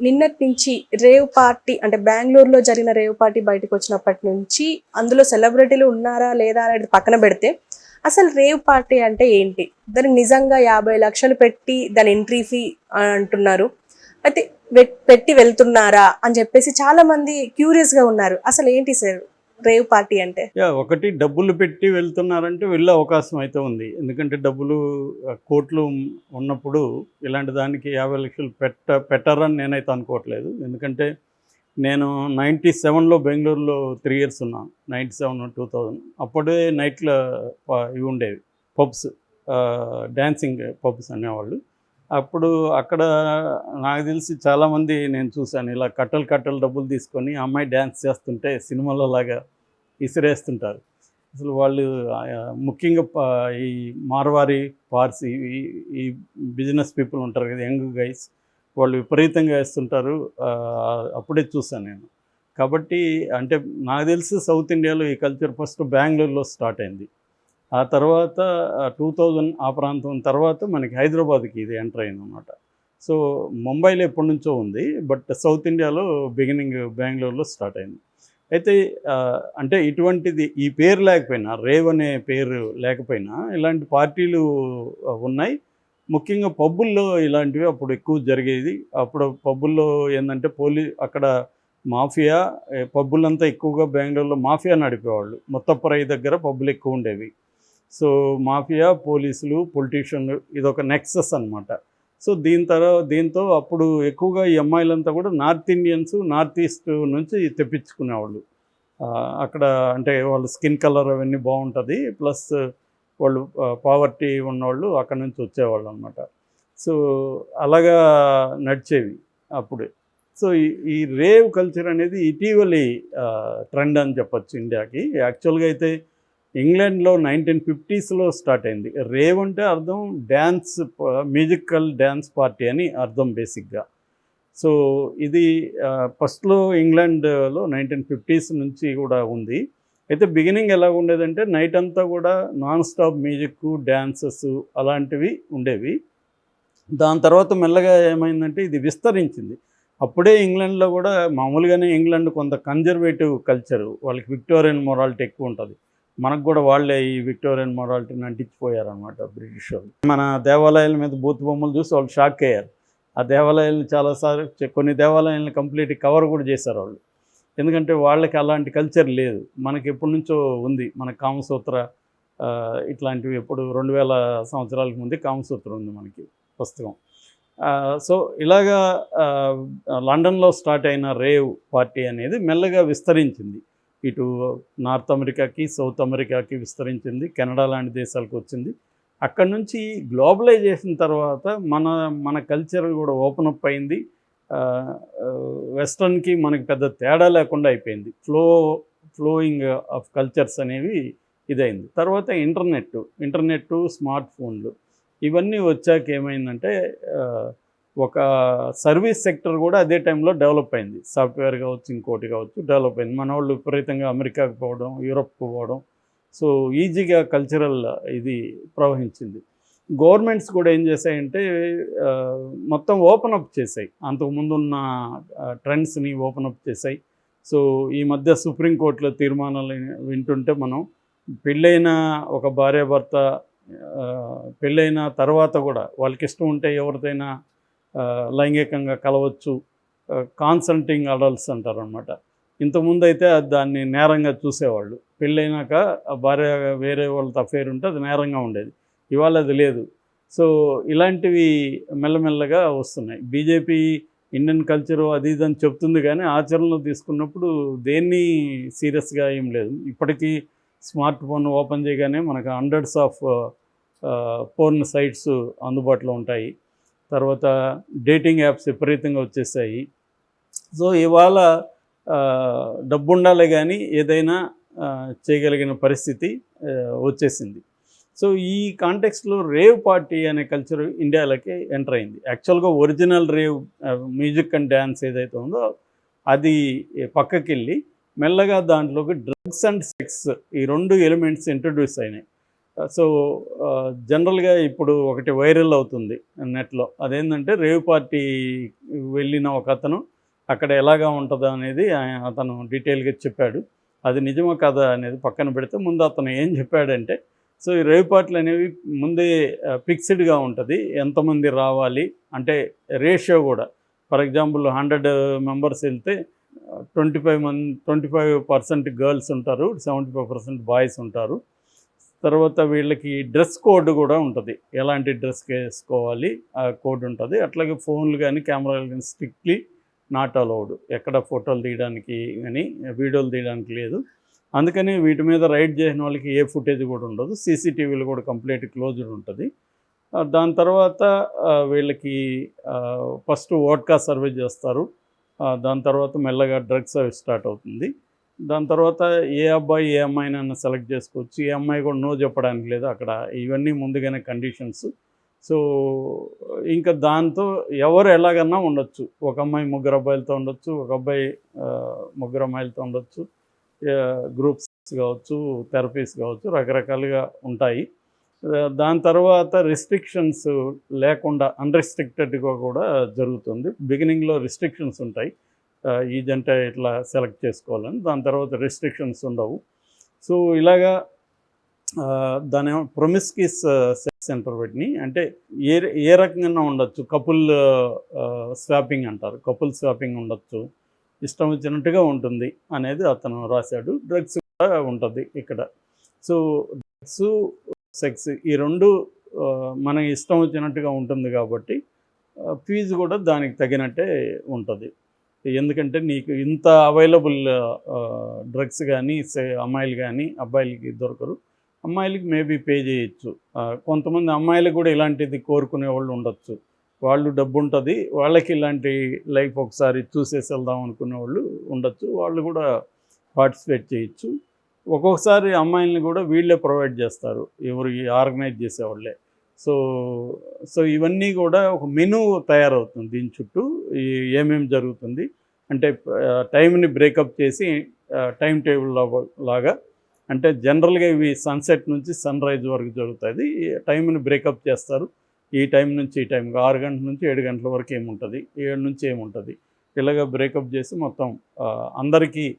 నిన్నటి నుంచి rave party అంటే బెంగళూరులో జరిగిన రేవ్ పార్టీ బయటకు వచ్చినప్పటి నుంచి అందులో సెలబ్రిటీలు ఉన్నారా లేదా అనేది పక్కన పెడితే అసలు రేవ్ పార్టీ అంటే ఏంటి? దానికి నిజంగా యాభై లక్షలు పెట్టి దాని ఎంట్రీ ఫీ అంటున్నారు. అయితే పెట్టి వెళ్తున్నారా అని చెప్పేసి చాలా మంది క్యూరియస్గా ఉన్నారు. అసలు ఏంటి సార్? రేవ్ పార్టీ అంటే? ఒకటి డబ్బులు పెట్టి వెళ్తున్నారంటే వెళ్ళే అవకాశం అయితే ఉంది. ఎందుకంటే డబ్బులు కోట్లు ఉన్నప్పుడు ఇలాంటి దానికి యాభై లక్షలు పెట్ట పెట్టరని నేనైతే అనుకోవట్లేదు. ఎందుకంటే నేను నైంటీ సెవెన్లో బెంగళూరులో త్రీ ఇయర్స్ ఉన్నాను నైంటీ సెవెన్ టూ థౌజండ్. అప్పుడే నైట్లో ఇవి ఉండేవి. పబ్స్ డ్యాన్సింగ్ పబ్స్ అనేవాళ్ళు. అప్పుడు అక్కడ నాకు తెలిసి చాలామంది నేను చూశాను. ఇలా కట్టలు కట్టలు డబ్బులు తీసుకొని అమ్మాయి డ్యాన్స్ చేస్తుంటే సినిమాలో లాగా విసిరేస్తుంటారు అసలు వాళ్ళు ముఖ్యంగా ఈ మార్వారి పార్సీ ఈ ఈ బిజినెస్ పీపుల్ ఉంటారు కదా యంగ్ గైస్ వాళ్ళు విపరీతంగా వేస్తుంటారు. అప్పుడే చూసాను నేను. కాబట్టి అంటే నాకు తెలిసి సౌత్ ఇండియాలో ఈ కల్చర్ ఫస్ట్ బెంగళూరులో స్టార్ట్ అయింది. ఆ తర్వాత టూ థౌజండ్ ఆ ప్రాంతం తర్వాత మనకి హైదరాబాద్కి ఇది ఎంటర్ అయింది అనమాట సో ముంబైలో ఎప్పటి నుంచో ఉంది బట్ సౌత్ ఇండియాలో బిగినింగ్ బెంగళూరులో స్టార్ట్ అయింది. అయితే అంటే ఇటువంటిది ఈ పేరు లేకపోయినా రేవ్ అనే పేరు లేకపోయినా ఇలాంటి పార్టీలు ఉన్నాయి. ముఖ్యంగా పబ్బుల్లో ఇలాంటివి అప్పుడు ఎక్కువ జరిగేది. అప్పుడు పబ్బుల్లో ఏంటంటే పోలీ అక్కడ మాఫియా పబ్బులంతా ఎక్కువగా బెంగళూరులో మాఫియా నడిపేవాళ్ళు. ముత్తప్పరై దగ్గర పబ్బులు ఎక్కువ ఉండేవి. సో మాఫియా పోలీసులు పొలిటీషియన్లు ఇదొక నెక్సస్ అన్నమాట. సో దీని తర్వాత దీంతో అప్పుడు ఎక్కువగా ఈ అమ్మాయిలంతా కూడా నార్త్ ఇండియన్స్ నార్త్ ఈస్ట్ నుంచి తెప్పించుకునేవాళ్ళు. అక్కడ అంటే వాళ్ళ స్కిన్ కలర్ అవన్నీ బాగుంటుంది ప్లస్ వాళ్ళు పావర్టీ ఉన్నవాళ్ళు అక్కడ నుంచి వచ్చేవాళ్ళు అనమాట సో అలాగా నడిచేవి అప్పుడే. సో ఈ ఈ రేవ్ కల్చర్ అనేది ఇటీవలి ట్రెండ్ అని చెప్పొచ్చు ఇండియాకి. యాక్చువల్గా అయితే ఇంగ్లాండ్లో నైన్టీన్ ఫిఫ్టీస్లో స్టార్ట్ అయింది. రేవ్ అంటే అర్థం డ్యాన్స్ మ్యూజికల్ డ్యాన్స్ పార్టీ అని అర్థం బేసిక్గా. సో ఇది ఫస్ట్లో ఇంగ్లాండ్లో నైన్టీన్ ఫిఫ్టీస్ నుంచి కూడా ఉంది. అయితే బిగినింగ్ ఎలా ఉండేదంటే నైట్ అంతా కూడా నాన్ స్టాప్ మ్యూజిక్ డ్యాన్సెస్ అలాంటివి ఉండేవి. దాని తర్వాత మెల్లగా ఏమైందంటే ఇది విస్తరించింది. అప్పుడే ఇంగ్లాండ్లో కూడా మామూలుగానే ఇంగ్లాండ్ కొంత కన్జర్వేటివ్ కల్చరు వాళ్ళకి విక్టోరియన్ మొరాలిటీ ఎక్కువ ఉంటుంది. మనకు కూడా వాళ్ళే ఈ విక్టోరియన్ మొరాలిటీని అంటించిపోయారనమాట బ్రిటిష్ వాళ్ళు. మన దేవాలయాల మీద బూత్ బొమ్మలు చూసి వాళ్ళు షాక్ అయ్యారు. ఆ దేవాలయాలను చాలాసార్లు కొన్ని దేవాలయాలను కంప్లీట్ కవర్ కూడా చేశారు వాళ్ళు. ఎందుకంటే వాళ్ళకి అలాంటి కల్చర్ లేదు. మనకి ఎప్పటి నుంచో ఉంది. మన కామసూత్ర ఇట్లాంటివి ఎప్పుడు రెండు వేల సంవత్సరాలకు ముందే కామసూత్రం ఉంది మనకి పుస్తకం. సో ఇలాగా లండన్లో స్టార్ట్ అయిన రేవ్ పార్టీ అనేది మెల్లగా విస్తరించింది. ఇటు నార్త్ అమెరికాకి సౌత్ అమెరికాకి విస్తరించింది. కెనడా లాంటి దేశాలకు వచ్చింది. అక్కడ నుంచి గ్లోబలైజేషన్ తర్వాత మన మన కల్చర్ కూడా ఓపెన్ అప్ అయింది. వెస్ట్రన్కి మనకి పెద్ద తేడా లేకుండా అయిపోయింది. ఫ్లో ఫ్లోయింగ్ ఆఫ్ కల్చర్స్ అనేవి ఇదైంది. తర్వాత ఇంటర్నెట్ ఇంటర్నెట్ స్మార్ట్ ఫోన్లు ఇవన్నీ వచ్చాక ఏమైందంటే ఒక సర్వీస్ సెక్టర్ కూడా అదే టైంలో డెవలప్ అయింది. సాఫ్ట్వేర్ కావచ్చు ఇంకోటి కావచ్చు డెవలప్ అయింది. మన వాళ్ళు విపరీతంగా అమెరికాకు పోవడం యూరప్కు పోవడం. సో ఈజీగా కల్చరల్ ఇది ప్రవహించింది. గవర్నమెంట్స్ కూడా ఏం చేశాయంటే మొత్తం ఓపెన్ అప్ చేశాయి. అంతకుముందు ఉన్న ట్రెండ్స్ని ఓపెన్ అప్ చేశాయి. సో ఈ మధ్య సుప్రీంకోర్టులో తీర్మానాలు వింటుంటే మనం పెళ్ళైన ఒక భార్యాభర్త పెళ్ళైన తర్వాత కూడా వాళ్ళకి ఇష్టం ఉంటే ఎవరిదైనా లైంగికంగా కలవచ్చు కాన్సల్టింగ్ అడల్ట్స్ అంటారు అనమాట ఇంతకుముందు అయితే దాన్ని నేరంగా చూసేవాళ్ళు. పెళ్ళైనాక భార్య వేరే వాళ్ళతో అఫేర్ ఉంటే అది నేరంగా ఉండేది. ఇవాళ అది లేదు. సో ఇలాంటివి మెల్లమెల్లగా వస్తున్నాయి. బీజేపీ ఇండియన్ కల్చరు అది ఇది అని చెప్తుంది కానీ ఆచరణలో తీసుకున్నప్పుడు దేన్ని సీరియస్గా ఏం లేదు. ఇప్పటికీ స్మార్ట్ ఫోన్ ఓపెన్ చేయగానే మనకు హండ్రెడ్స్ ఆఫ్ పోర్న్ సైట్స్ అందుబాటులో ఉంటాయి. తర్వాత డేటింగ్ యాప్స్ విపరీతంగా వచ్చేసాయి. సో ఇవాళ డబ్బు ఉండాలి కానీ ఏదైనా చేయగలిగిన పరిస్థితి వచ్చేసింది. సో ఈ కాంటెక్స్లో రేవ్ పార్టీ అనే కల్చర్ ఇండియాలోకి ఎంటర్ అయింది. యాక్చువల్గా original rave music and dance ఏదైతే ఉందో అది పక్కకి వెళ్ళి మెల్లగా దాంట్లోకి డ్రగ్స్ అండ్ సెక్స్ ఈ రెండు ఎలిమెంట్స్ ఇంట్రడ్యూస్ అయినాయి. సో జనరల్గా ఇప్పుడు ఒకటి వైరల్ అవుతుంది నెట్లో. అదేంటంటే రేవ్ పార్టీ వెళ్ళిన ఒక అతను అక్కడ ఎలాగా ఉంటుందో అనేది ఆయన- అతను డీటెయిల్గా చెప్పాడు. అది నిజమా కదా అనేది పక్కన పెడితే ముందు అతను ఏం చెప్పాడంటే సో ఈ రేవ్ పార్టీలు అనేవి ముందే ఫిక్స్డ్గా ఉంటుంది. ఎంతమంది రావాలి? అంటే రేషియో కూడా. ఫర్ ఎగ్జాంపుల్ హండ్రెడ్ మెంబర్స్ వెళ్తే ట్వంటీ ఫైవ్ మంది ట్వంటీ ఫైవ్ పర్సెంట్ గర్ల్స్ ఉంటారు సెవెంటీ ఫైవ్ పర్సెంట్ బాయ్స్ ఉంటారు. తర్వాత వీళ్ళకి డ్రెస్ కోడ్ కూడా ఉంటుంది. ఎలాంటి డ్రెస్ వేసుకోవాలి ఆ కోడ్ ఉంటుంది. అట్లాగే ఫోన్లు కానీ కెమెరాలు కానీ స్ట్రిక్ట్లీ నాట్ అలౌడ్. ఎక్కడ ఫోటోలు తీయడానికి కానీ వీడియోలు తీయడానికి లేదు. అందుకని వీటి మీద రైడ్ చేసిన వాళ్ళకి ఏ ఫుటేజ్ కూడా ఉండదు. సీసీటీవీలు కూడా కంప్లీట్ క్లోజ్డ్ ఉంటుంది. దాని తర్వాత వీళ్ళకి ఫస్ట్ ఓట్కా సర్వే చేస్తారు. దాని తర్వాత మెల్లగా డ్రగ్స్ అవి స్టార్ట్ అవుతుంది. దాని తర్వాత ఏ అబ్బాయి ఏ అమ్మాయినైనా సెలెక్ట్ చేసుకోవచ్చు. ఏ అమ్మాయి కూడా నో చెప్పడానికి లేదు అక్కడ. ఇవన్నీ ముందుగానే కండిషన్స్. సో ఇంకా దాంతో ఎవరు ఎలాగన్నా ఉండొచ్చు. ఒక అమ్మాయి ముగ్గురు అబ్బాయిలతో ఉండొచ్చు. ఒక అబ్బాయి ముగ్గురు అమ్మాయిలతో ఉండొచ్చు. గ్రూప్స్ కావచ్చు థెరపీస్ కావచ్చు రకరకాలుగా ఉంటాయి. దాని తర్వాత రిస్ట్రిక్షన్స్ లేకుండా అన్రిస్ట్రిక్టెడ్గా కూడా జరుగుతుంది. బిగినింగ్లో రిస్ట్రిక్షన్స్ ఉంటాయి. ఇదంటే ఇట్లా సెలెక్ట్ చేసుకోవాలని. దాని తర్వాత రిస్ట్రిక్షన్స్ ఉండవు. సో ఇలాగా దాని ప్రొమిస్కిస్ సెక్స్ సెంటర్ పెట్టినాయి అంటే ఏ ఏ రకంగా ఉండొచ్చు. కపుల్ స్వాపింగ్ అంటారు. కపుల్ స్వాపింగ్ ఉండొచ్చు. ఇష్టం వచ్చినట్టుగా ఉంటుంది అనేది అతను రాశాడు. డ్రగ్స్ కూడా ఉంటుంది ఇక్కడ. సో డ్రగ్స్ సెక్స్ ఈ రెండు మనకి ఇష్టం వచ్చినట్టుగా ఉంటుంది కాబట్టి ఫీజు కూడా దానికి తగినట్టే ఉంటుంది. ఎందుకంటే నీకు ఇంత అవైలబుల్ డ్రగ్స్ కానీ అమ్మాయిలు కానీ అబ్బాయిలకి దొరకరు. అమ్మాయిలకి మేబీ పే చేయొచ్చు. కొంతమంది అమ్మాయిలు కూడా ఇలాంటిది కోరుకునే వాళ్ళు ఉండొచ్చు. వాళ్ళు డబ్బు ఉంటుంది వాళ్ళకి ఇలాంటి లైఫ్ ఒకసారి చూసేసి వెళ్దాం అనుకునే వాళ్ళు ఉండొచ్చు. వాళ్ళు కూడా పార్టిసిపేట్ చేయొచ్చు. ఒక్కొక్కసారి అమ్మాయిల్ని కూడా వీళ్ళే ప్రొవైడ్ చేస్తారు. ఎవరు ఆర్గనైజ్ చేసేవాళ్ళే. సో సో ఇవన్నీ కూడా ఒక మెనూ తయారవుతుంది దీని చుట్టూ. ఈ- ఏమేమి జరుగుతుంది అంటే టైంని బ్రేకప్ చేసి టైం టేబుల్ లాగా అంటే జనరల్గా ఇవి సన్సెట్ నుంచి సన్ రైజ్ వరకు జరుగుతుంది ఈ టైంని బ్రేకప్ చేస్తారు. ఈ టైం నుంచి ఈ టైం ఆరు గంటల నుంచి ఏడు గంటల వరకు ఏముంటుంది? ఏడు నుంచి ఏముంటుంది? ఇలాగ బ్రేకప్ చేసి మొత్తం అందరికీ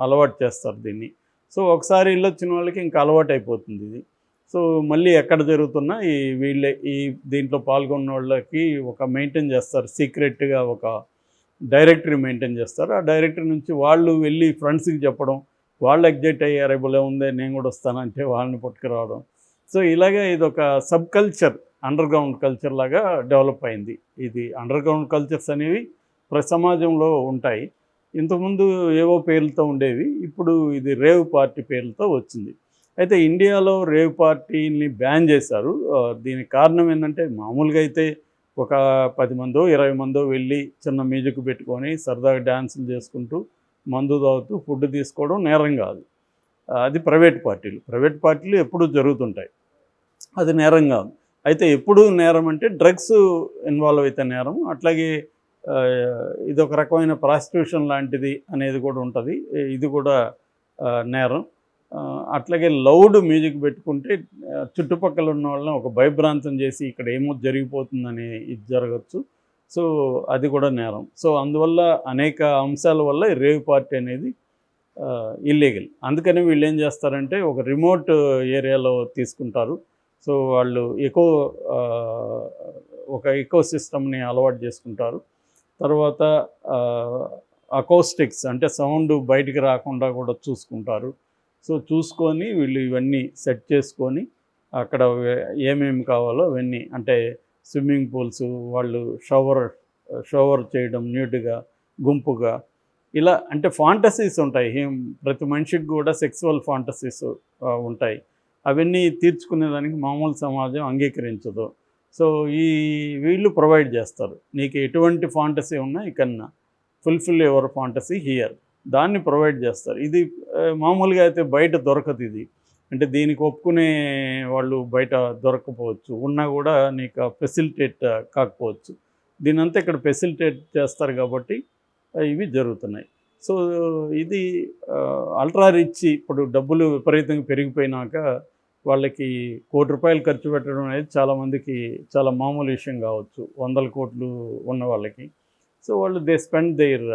అలవాటు చేస్తారు దీన్ని. సో ఒకసారి ఇల్లు వచ్చిన వాళ్ళకి ఇంకా అలవాటు అయిపోతుంది ఇది. సో మళ్ళీ ఎక్కడ జరుగుతున్నా ఈ వీళ్ళే ఈ దీంట్లో పాల్గొన్న వాళ్ళకి ఒక మెయింటైన్ చేస్తారు. సీక్రెట్గా ఒక డైరెక్టరీ మెయింటైన్ చేస్తారు. ఆ డైరెక్టరీ నుంచి వాళ్ళు వెళ్ళి ఫ్రెండ్స్కి చెప్పడం వాళ్ళు ఎగ్జైట్ అయ్యారు భలే ఉందే నేను కూడా వస్తానంటే వాళ్ళని పట్టుకురావడం. సో ఇలాగే ఇది ఒక సబ్ కల్చర్ అండర్గ్రౌండ్ కల్చర్ లాగా డెవలప్ అయింది. ఇది అండర్గ్రౌండ్ కల్చర్స్ అనేవి ప్రతి సమాజంలో ఉంటాయి. ఇంతకుముందు ఏవో పేర్లతో ఉండేవి ఇప్పుడు ఇది రేవ్ పార్టీ పేర్లతో వచ్చింది. అయితే ఇండియాలో రేవ్ పార్టీని బ్యాన్ చేశారు. దీనికి కారణం ఏంటంటే మామూలుగా అయితే ఒక పది మందో ఇరవై మందో వెళ్ళి చిన్న మ్యూజిక్ పెట్టుకొని సరదాగా డ్యాన్సులు చేసుకుంటూ మందు తాగుతూ ఫుడ్ తీసుకోవడం నేరం కాదు. అది ప్రైవేట్ పార్టీలు. ప్రైవేట్ పార్టీలు ఎప్పుడూ జరుగుతుంటాయి. అది నేరం కాదు. అయితే ఎప్పుడు నేరం అంటే డ్రగ్స్ ఇన్వాల్వ్ అయితే నేరం. అట్లాగే ఇది ఒక రకమైన ప్రాస్టిట్యూషన్ లాంటిది అనేది కూడా ఉంటుంది. ఇది కూడా నేరం. అట్లాగే లౌడ్ మ్యూజిక్ పెట్టుకుంటే చుట్టుపక్కల ఉన్న వాళ్ళని ఒక భయభ్రాంతం చేసి ఇక్కడ ఏమో జరిగిపోతుందని ఇది జరగచ్చు. సో అది కూడా నేరం. సో అందువల్ల అనేక అంశాల వల్ల ఈ రేవ్ పార్టీ అనేది ఇల్లీగల్ అందుకని వీళ్ళు ఏం చేస్తారంటే ఒక రిమోట్ ఏరియాలో తీసుకుంటారు. సో వాళ్ళు ఎకో ఒక ఎకో సిస్టమ్ని అలవాటు చేసుకుంటారు. తర్వాత అకౌస్టిక్స్ అంటే సౌండ్ బయటికి రాకుండా కూడా చూసుకుంటారు. సో చూసుకొని వీళ్ళు ఇవన్నీ సెట్ చేసుకొని అక్కడ ఏమేమి కావాలో అవన్నీ అంటే స్విమ్మింగ్ పూల్స్ వాళ్ళు షవర్ షవర్ చేయడం నీట్గా గుంపుగా ఇలా అంటే ఫాంటసీస్ ఉంటాయి. ప్రతి మనిషికి కూడా సెక్సువల్ ఫాంటసీస్ ఉంటాయి. అవన్నీ తీర్చుకునేదానికి మామూలు సమాజం అంగీకరించదు. సో ఈ వీళ్ళు ప్రొవైడ్ చేస్తారు. నీకు ఎటువంటి ఫాంటసీ ఉన్నా ఇకన్నా. Fulfil your fantasy here. దాన్ని ప్రొవైడ్ చేస్తారు. ఇది మామూలుగా అయితే బయట దొరకదు ఇది. అంటే దీనికి ఒప్పుకునే వాళ్ళు బయట దొరకపోవచ్చు. ఉన్నా కూడా నీకు ఫెసిలిటేట్ కాకపోవచ్చు. దీనంతా ఇక్కడ ఫెసిలిటేట్ చేస్తారు కాబట్టి ఇవి జరుగుతున్నాయి. సో ఇది అల్ట్రా రిచ్ ఇప్పుడు డబ్బులు విపరీతంగా పెరిగిపోయినాక వాళ్ళకి కోటి రూపాయలు ఖర్చు పెట్టడం అనేది చాలామందికి చాలా మామూలు విషయం కావచ్చు. వందల కోట్లు ఉన్న వాళ్ళకి. సో వాళ్ళు they spend their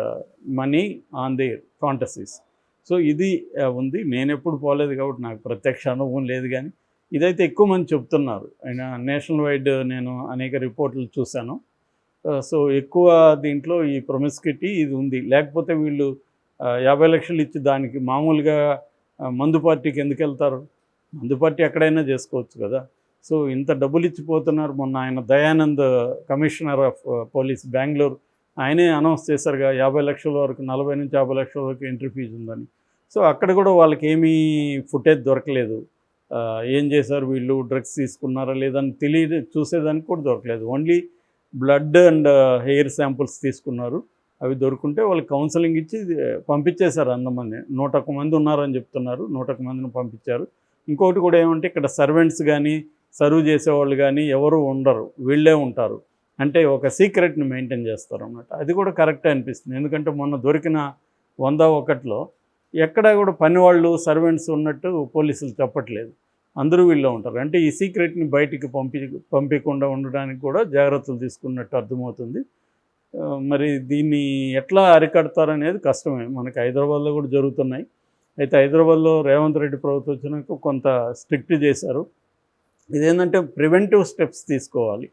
money on their fantasies so ఇది uh, ఉంది. నేను ఎప్పుడు పోలేదు కాబట్టి నాకు ప్రత్యక్ష అనుభవం లేదు కానీ ఇదైతే ఎక్కువ మంది చెప్తున్నారు. ఆయన నేషనల్ వైడ్ నేను అనేక రిపోర్ట్లు చూశాను. సో ఎక్కువ దీంట్లో ఈ ప్రొమిస్కిటీ ఇది ఉంది. లేకపోతే వీళ్ళు యాభై లక్షలు ఇచ్చి దానికి మామూలుగా మందు పార్టీకి ఎందుకు వెళ్తారు? మందు పార్టీ ఎక్కడైనా చేసుకోవచ్చు కదా. సో ఇంత డబ్బులు ఇచ్చిపోతున్నారు మొన్న ఆయన Dayanand commissioner of police Bengaluru. ఆయనే అనౌన్స్ చేశారుగా యాభై లక్షల వరకు నలభై నుంచి యాభై లక్షల వరకు ఎంట్రీ ఫీజు ఉందని. సో అక్కడ కూడా వాళ్ళకి ఏమీ ఫుటేజ్ దొరకలేదు. ఏం చేశారు? వీళ్ళు డ్రగ్స్ తీసుకున్నారా లేదని తెలియ చూసేదానికి కూడా దొరకలేదు. Only blood and hair samples తీసుకున్నారు. అవి దొరుకుంటే వాళ్ళు కౌన్సిలింగ్ ఇచ్చి పంపించేశారు అంతమంది. నూట ఒక్క మంది ఉన్నారని చెప్తున్నారు నూట ఒక్క మందిని పంపించారు. ఇంకొకటి కూడా ఏమంటే ఇక్కడ సర్వెంట్స్ కానీ సర్వ్ చేసేవాళ్ళు కానీ ఎవరు ఉండరు. వీళ్ళే ఉంటారు. అంటే ఒక సీక్రెట్ని మెయింటైన్ చేస్తారు అన్నమాట అది కూడా కరెక్ట్ అనిపిస్తుంది. ఎందుకంటే మొన్న దొరికిన వంద ఒకటిలో ఎక్కడ కూడా పని వాళ్ళు సర్వెంట్స్ ఉన్నట్టు పోలీసులు చెప్పట్లేదు. అందరూ వీళ్ళు ఉంటారు. అంటే ఈ సీక్రెట్ని బయటికి పంపి పంపించకుండా ఉండడానికి కూడా జాగ్రత్తలు తీసుకున్నట్టు అర్థమవుతుంది. మరి దీన్ని ఎట్లా అరికడతారనేది కష్టమే. మనకి హైదరాబాద్లో కూడా జరుగుతున్నాయి. అయితే హైదరాబాద్లో రేవంత్ రెడ్డి ప్రభుత్వం వచ్చినాక కొంత స్ట్రిక్ట్ చేశారు. ఇదేంటంటే ప్రివెంటివ్ స్టెప్స్ తీసుకోవాలి.